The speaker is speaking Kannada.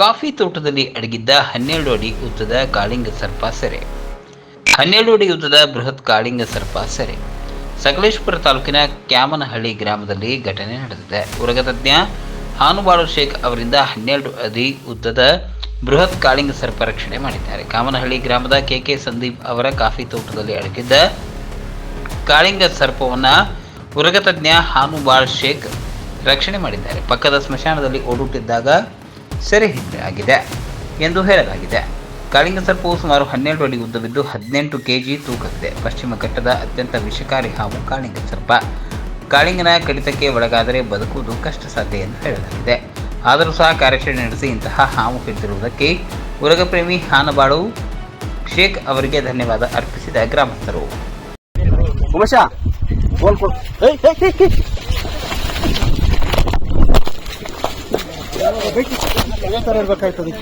ಕಾಫಿ ತೋಟದಲ್ಲಿ ಅಡಗಿದ್ದ ಹನ್ನೆರಡು ಅಡಿ ಉದ್ದದ ಕಾಳಿಂಗ ಸರ್ಪ ಸೆರೆ. ಹನ್ನೆರಡು ಅಡಿ ಉದ್ದದ ಬೃಹತ್ ಕಾಳಿಂಗ ಸರ್ಪ ಸೆರೆ. ಸಕಲೇಶ್ಪುರ ತಾಲೂಕಿನ ಕ್ಯಾಮನಹಳ್ಳಿ ಗ್ರಾಮದಲ್ಲಿ ಘಟನೆ ನಡೆದಿದೆ. ಉರಗತಜ್ಞ ಹಾನುಬಾಳು ಶೇಖ್ ಅವರಿಂದ ಹನ್ನೆರಡು ಅಡಿ ಉದ್ದದ ಬೃಹತ್ ಕಾಳಿಂಗ ಸರ್ಪ ರಕ್ಷಣೆ ಮಾಡಿದ್ದಾರೆ. ಕಾಮನಹಳ್ಳಿ ಗ್ರಾಮದ ಕೆಕೆ ಸಂದೀಪ್ ಅವರ ಕಾಫಿ ತೋಟದಲ್ಲಿ ಅಡಗಿದ್ದ ಕಾಳಿಂಗ ಸರ್ಪವನ್ನ ಉರಗತಜ್ಞ ಹಾನುಬಾಳ್ ಶೇಖ್ ರಕ್ಷಣೆ ಮಾಡಿದ್ದಾರೆ. ಪಕ್ಕದ ಸ್ಮಶಾನದಲ್ಲಿ ಓಡುತ್ತಿದ್ದಾಗ ಸೆರೆ ಆಗಿದೆ ಎಂದು ಹೇಳಲಾಗಿದೆ. ಕಾಳಿಂಗ ಸರ್ಪವು ಸುಮಾರು ಹನ್ನೆರಡು ಅಡಿ ಉದ್ದವಿದ್ದು ಹದಿನೆಂಟು ಕೆಜಿ ತೂಕವಿದೆ. ಪಶ್ಚಿಮ ಘಟ್ಟದ ಅತ್ಯಂತ ವಿಷಕಾರಿ ಹಾವು ಕಾಳಿಂಗ ಸರ್ಪ. ಕಾಳಿಂಗನ ಕಡಿತಕ್ಕೆ ಒಳಗಾದರೆ ಬದುಕುವುದು ಕಷ್ಟ ಸಾಧ್ಯ ಎಂದು ಹೇಳಲಾಗಿದೆ. ಆದರೂ ಸಹ ಕಾರ್ಯಾಚರಣೆ ನಡೆಸಿ ಇಂತಹ ಹಾವು ಹಿಡಿದಿರುವುದಕ್ಕೆ ಉರಗಪ್ರೇಮಿ ಹಾನಬಾಳು ಶೇಖ್ ಅವರಿಗೆ ಧನ್ಯವಾದ ಅರ್ಪಿಸಿದ ಗ್ರಾಮಸ್ಥರು. ಇರ್ಬೇಕಾಯ್ತದೆ